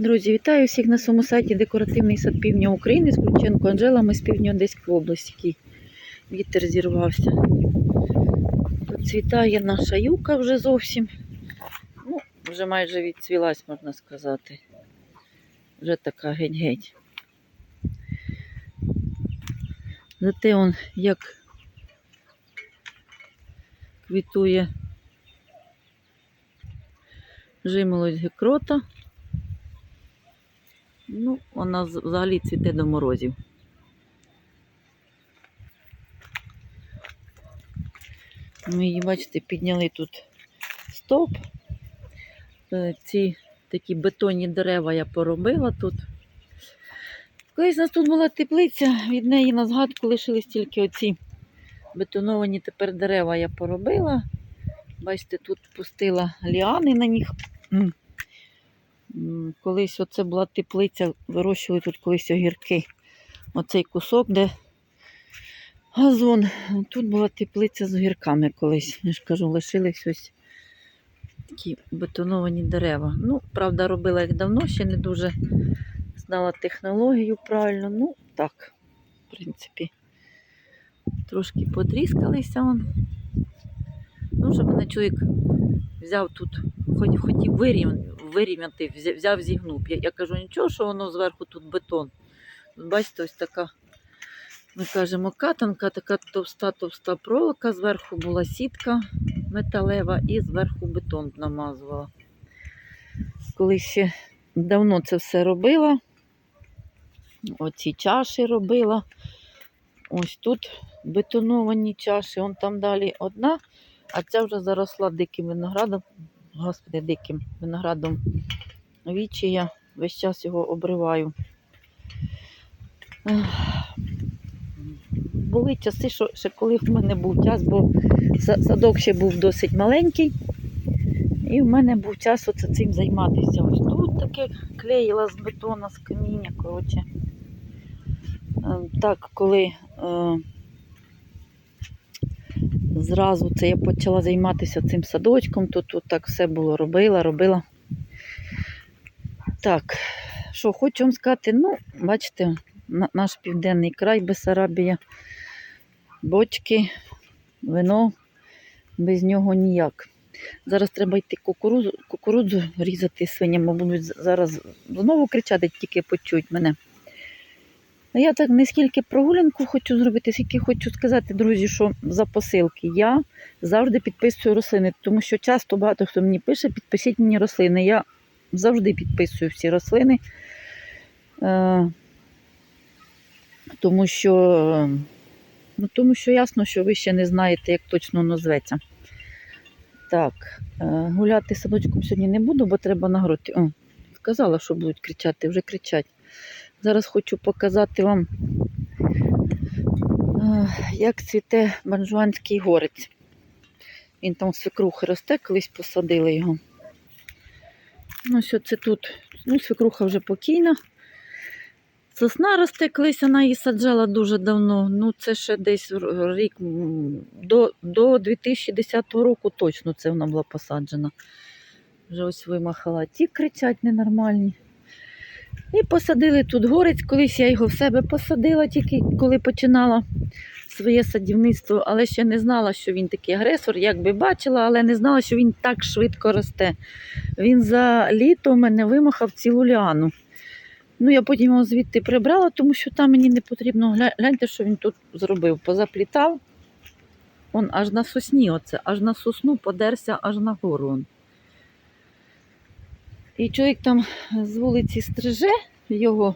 Друзі, вітаю всіх на своєму сайті Декоративний сад Півдня України з Кученко Анжела. Ми з півдня Одеської області, який вітер зірвався. Цвітає наша юка вже зовсім. Ну, вже майже відцвілась, можна сказати. Вже така геть-геть. Зате он як квітує жимолость гекрота. Ну, вона взагалі цвіте до морозів. Ми її, бачите, підняли тут стовп. Е, Ці такі бетонні дерева я поробила тут. Колись у нас тут була теплиця, від неї на згадку лишились тільки оці бетоновані тепер дерева я поробила. Бачите, тут пустила ліани на них. Колись оце була теплиця, вирощували тут колись огірки. Оцей кусок, де газон. Тут була теплиця з огірками колись. Я ж кажу, лишились ось такі бетоновані дерева. Ну, правда, робила їх давно, ще не дуже знала технологію правильно. Ну, так, в принципі, трошки потріскалися. Он. Ну, що мене чоловік взяв тут, хотів вирівняти, взяв, зігнув. Я, я кажу, нічого, що воно зверху тут бетон. Бачите, ось така, ми кажемо, катанка, така товста-товста проволока, зверху була сітка металева і зверху бетон намазувала. Коли ще давно це все робила, оці чаші робила. Ось тут бетоновані чаші, он там далі одна, а ця вже заросла диким виноградом. Господи, диким виноградом вічі я весь час його обриваю. Були часи, що ще коли в мене був час, бо садок ще був досить маленький. І в мене був час оце цим займатися. Ось тут таке клеїла з бетона, з каміння. Коротше. Е, Так, коли е, зразу це я почала займатися цим садочком, то тут так все було робила, робила. Так, що хочу вам сказати, ну, бачите, наш південний край Бесарабія, бочки, вино, без нього ніяк. Зараз треба йти кукурудзу, кукурудзу різати свиням, бо будуть зараз знову кричати, тільки почують мене. А Я так не скільки прогулянку хочу зробити, скільки хочу сказати, друзі, що за посилки я завжди підписую рослини, тому що часто багато хто мені пише, підпишіть мені рослини. Я завжди підписую всі рослини, е, тому що, ну, тому що ясно, що ви ще не знаєте, як точно воно зветься. Так, е, гуляти садочком сьогодні не буду, бо треба нагороти. О, сказала, що будуть кричати, вже кричать. Зараз хочу показати вам, е, як цвіте банжуанський горець. Він там свекрухи росте, колись посадили його. Ну, що це тут? Ну, свекруха вже покійна. Сосна росте, колись вона її саджала дуже давно. Ну, це ще десь рік до, до 2010 року точно це вона була посаджена. Вже ось вимахала. Ті кричать ненормальні. І посадили тут горець. Колись я його в себе посадила, тільки коли починала своє садівництво, але ще не знала, що він такий агресор, як би бачила, але не знала, що він так швидко росте. Він за літо мене вимахав цілу ліану. Ну, я потім його звідти прибрала, тому що там мені не потрібно. Гляньте, що він тут зробив. Позаплітав. Он аж на сосні, оце, аж на сосну подерся аж на гору. І чоловік там з вулиці стриже його,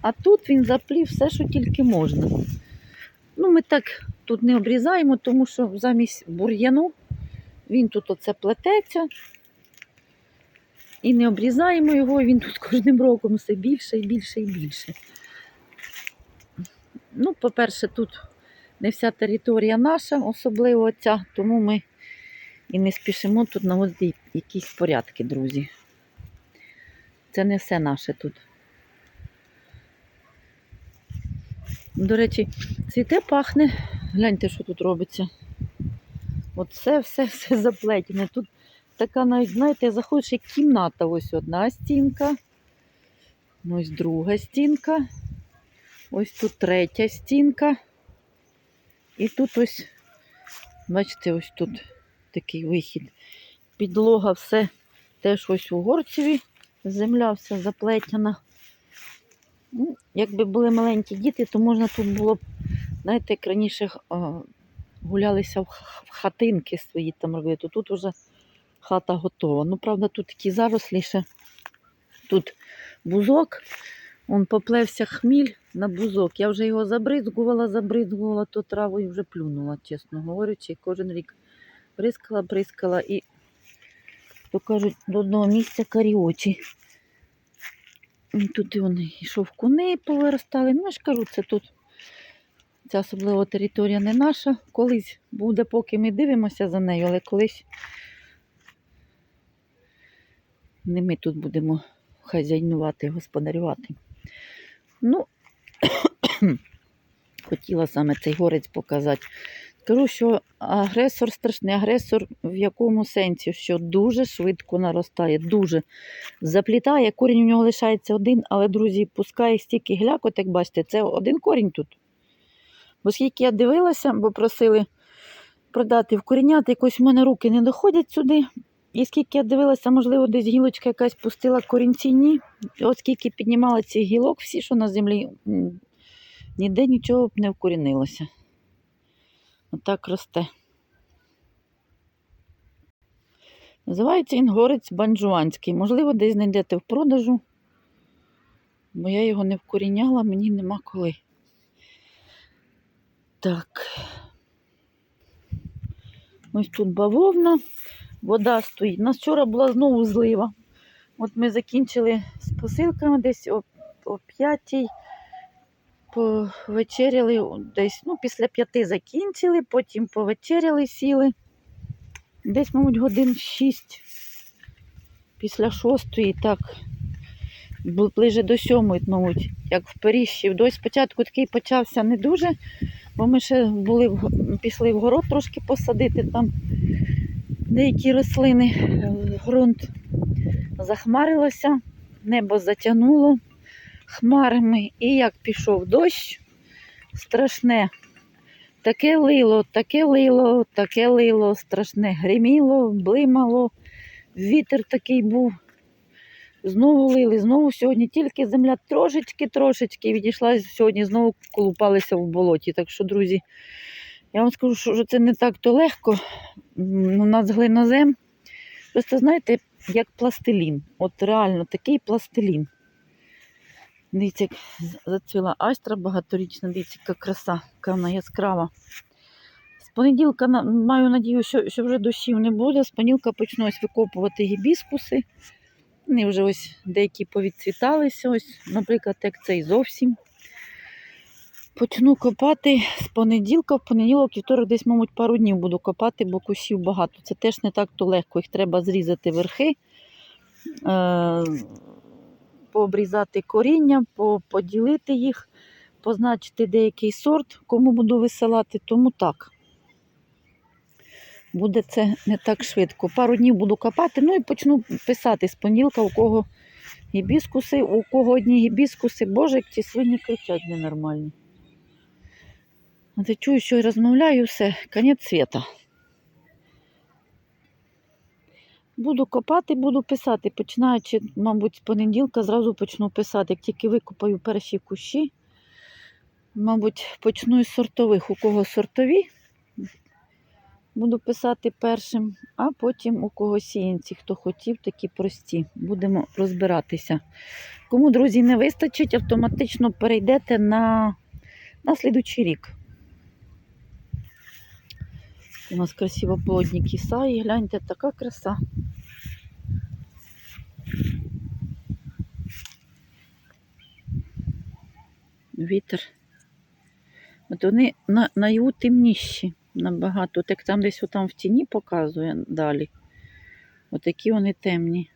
а тут він заплів все, що тільки можна. Ну, ми так тут не обрізаємо, тому що замість бур'яну він тут оце плететься. І не обрізаємо його, він тут кожним роком все більше і більше і більше. Ну, по-перше, тут не вся територія наша, особливо ця, тому ми і не спішимо тут наводити якісь порядки, друзі. Це не все наше тут. До речі, цвіте пахне. Гляньте, що тут робиться. От все, все, все заплетене. Тут така навіть, знаєте, заходиш як кімната. Ось одна стінка, ось друга стінка, ось тут третя стінка. І тут ось, бачите, ось тут такий вихід. Підлога все теж ось у горцеві, земля вся заплетена. Ну, якби були маленькі діти, то можна тут було б, знаєте, як раніше гулялися в хатинки свої там робили, то тут вже хата готова. Ну, правда, тут такі зарослі ще. Тут бузок, он поплевся хміль на бузок. Я вже його забризгувала, забризгувала траву і вже плюнула, чесно говорячи. Кожен рік бризкала, бризкала і, то кажуть, до одного місця карі очі. Тут і вони і шовкуни повиростали. Ну, я ж кажу, це тут. Ця особлива територія не наша. Колись буде, поки ми дивимося за нею, але колись не ми тут будемо хазяйнувати, господарювати. Ну, хотіла саме цей горець показати. Скажу, що агресор страшний, агресор в якому сенсі, що дуже швидко наростає, дуже заплітає, корінь у нього лишається один, але, друзі, пускає стільки глякот, як бачите, це один корінь тут. Бо скільки я дивилася, бо просили продати вкоріняти, якось в мене руки не доходять сюди. І скільки я дивилася, можливо, десь гілочка якась пустила корінці, ні. От скільки піднімала цих гілок, всі, що на землі, ніде нічого б не вкорінилося. Отак росте. Називається він горець банджуанський. Можливо, десь знайдете в продажу, бо я його не вкоріняла, мені нема коли. Так. Ось тут бавовна, вода стоїть. У нас вчора була знову злива. От ми закінчили з посилками десь о, о п'ятій. Повечеряли десь, ну, після п'яти закінчили, потім повечеряли, сіли. Десь, мабуть, годин шість. Після шостої, так, ближе до сьомої, мабуть, як в Періщі. Дощ спочатку такий почався не дуже, бо ми ще були пішли в город трошки посадити там деякі рослини. Е, Ґрунт захмарилося, небо затягнуло хмарами. І як пішов дощ, страшне. Таке лило, таке лило, таке лило, страшне гриміло, блимало, вітер такий був. Знову лили, знову сьогодні тільки земля трошечки-трошечки відійшла, сьогодні знову колупалися в болоті. Так що, друзі, я вам скажу, що це не так то легко. У нас глинозем. Просто знаєте, як пластилін. От реально такий пластилін. Дивіться, як зацвіла айстра багаторічна, дивіться, яка краса, яка вона яскрава. З понеділка маю надію, що, що вже дощів не буде. З понеділка почну ось викопувати гібіскуси. Вони вже ось деякі повідцвіталися, ось, наприклад, як цей зовсім. Почну копати з понеділка, в понеділок, вівторок десь, мабуть, пару днів буду копати, бо кущів багато. Це теж не так то легко. Їх треба зрізати верхи, е- пообрізати коріння, по- поділити їх, позначити деякий сорт, кому буду висилати, тому так. Буде це не так швидко. Пару днів буду копати, ну і почну писати з понеділка, у кого гібіскуси, у кого одні гібіскуси. Боже, як ці свині кричать ненормальні. Чую, що я розмовляю, все, конець світа. Буду копати, буду писати. Починаючи, мабуть, з понеділка зразу почну писати. Як тільки викопаю перші кущі, мабуть, почну із сортових. У кого сортові, буду писати першим, а потім у кого сіянці, хто хотів, такі прості. Будемо розбиратися. Кому, друзі, не вистачить, автоматично перейдете на, на слідучий рік. У нас красиво плодні кисаї, гляньте, така краса. Вітер. От вони на, наяву темніші набагато. От як там десь отам в тіні показує далі. Отакі вони темні.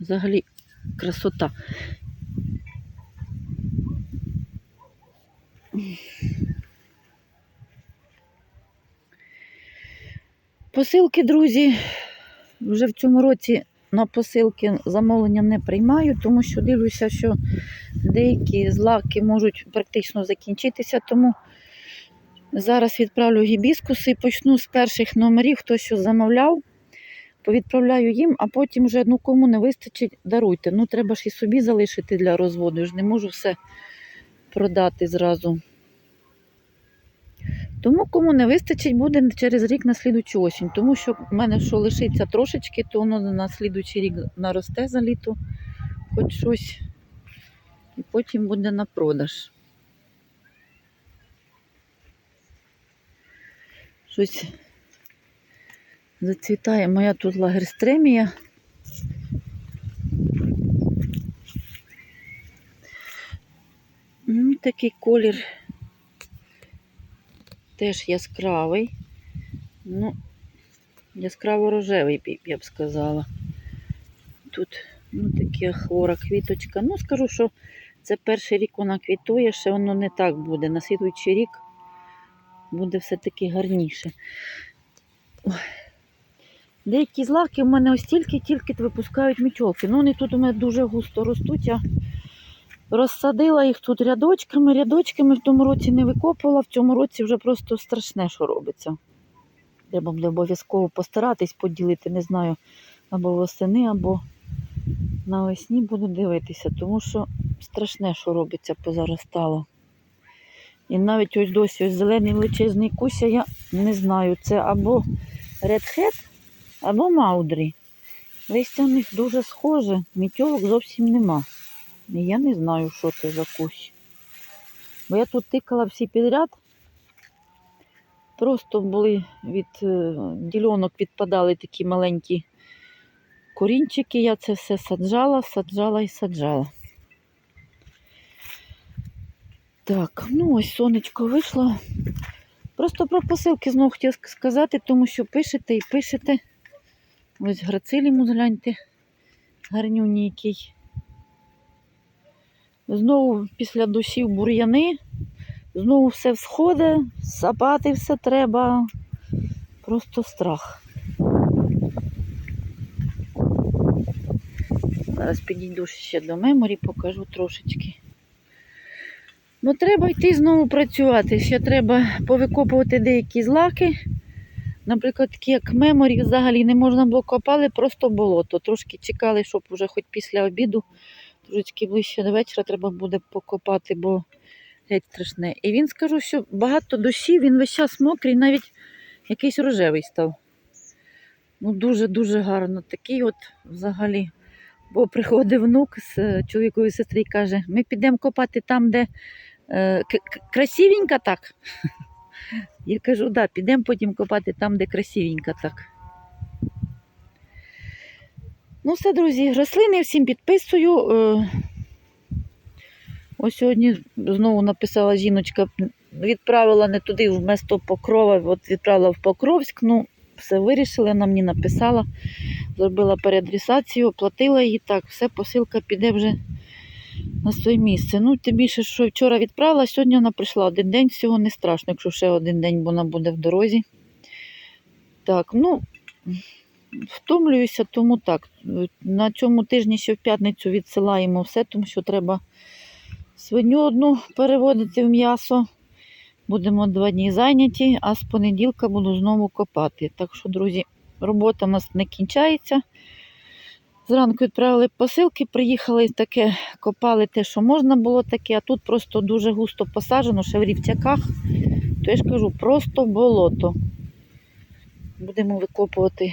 Взагалі красота. Посилки, друзі, вже в цьому році на посилки замовлення не приймаю, тому що дивлюся, що деякі злаки можуть практично закінчитися. Тому зараз відправлю гібіскуси почну з перших номерів, хто що замовляв. Повідправляю їм, а потім вже ну кому не вистачить, даруйте. Ну треба ж і собі залишити для розводу. Я ж не можу все продати зразу. Тому кому не вистачить, буде через рік на слідучу осінь. Тому що в мене що лишиться трошечки, то воно на слідучий рік наросте за літо, хоч щось, і потім буде на продаж. Щось зацвітає моя тут лагерстремія. Ну, такий колір теж яскравий. Ну, яскраво рожевий, я б сказала. Тут ну, така хвора квіточка. Ну, скажу, що це перший рік вона квітує, ще воно не так буде. На слідуючий рік буде все-таки гарніше. Ой. Деякі злаки в мене ось тільки-тільки випускають мічолки. Ну, вони тут у мене дуже густо ростуть. Розсадила їх тут рядочками, рядочками в тому році не викопувала, в цьому році вже просто страшне, що робиться. Треба буде обов'язково постаратись поділити, не знаю, або восени, або навесні буду дивитися, тому що страшне, що робиться, позаростало. І навіть ось досі ось зелений величезний куся, я не знаю, це або Hat, або Маудрі. Листя в них дуже схоже, мітьолок зовсім нема. І я не знаю, що це за кущ. Бо я тут тикала всі підряд. Просто були від е, ділянок відпадали такі маленькі корінчики. Я це все саджала, саджала і саджала. Так, ну ось сонечко вийшло. Просто про посилки знову хотіла ск- сказати, тому що пишете і пишете. Ось грацилімус гляньте, гарнюній який. Знову після дощів бур'яни, знову все всходить, сапати все треба. Просто страх. Зараз підійду ще до меморі, покажу трошечки. Ну, треба йти знову працювати. Ще треба повикопувати деякі злаки. Наприклад, такі як меморі взагалі не можна було копали, просто болото. Трошки чекали, щоб вже хоч після обіду трошечки ближче до вечора треба буде покопати, бо геть страшне. І він скажу, що багато дощів, він весь час мокрий, навіть якийсь рожевий став. Ну, дуже-дуже гарно. Такий от взагалі. Бо приходить внук з е, чоловікової сестри і каже, ми підемо копати там, де е, красивенько так. Я кажу, да, підемо потім копати там, де красивенько так. Ну, все, друзі, рослини всім підписую. Е, Ось сьогодні знову написала жіночка, відправила не туди вместо Покрова, от відправила в Покровськ. Ну, все вирішили, вона мені написала, зробила переадресацію, оплатила її. Так, все, посилка піде вже на своє місце. Ну, тим більше, що вчора відправила, сьогодні вона прийшла один день, всього не страшно, якщо ще один день вона буде в дорозі. Так, ну, втомлююся, тому так. На цьому тижні ще в п'ятницю відсилаємо все, тому що треба свиню одну переводити в м'ясо. Будемо два дні зайняті, а з понеділка буду знову копати. Так що, друзі, робота у нас не кінчається. Зранку відправили посилки, приїхали таке, копали те, що можна було таке, а тут просто дуже густо посаджено, ще в рівцяках. То я ж кажу, просто болото. Будемо викопувати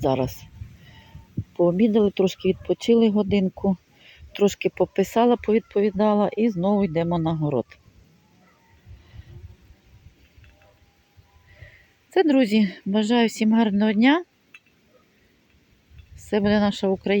зараз. Пообідали, трошки відпочили годинку, трошки пописала, повідповідала і знову йдемо на город. Це, друзі, бажаю всім гарного дня. Все буде наша Україна.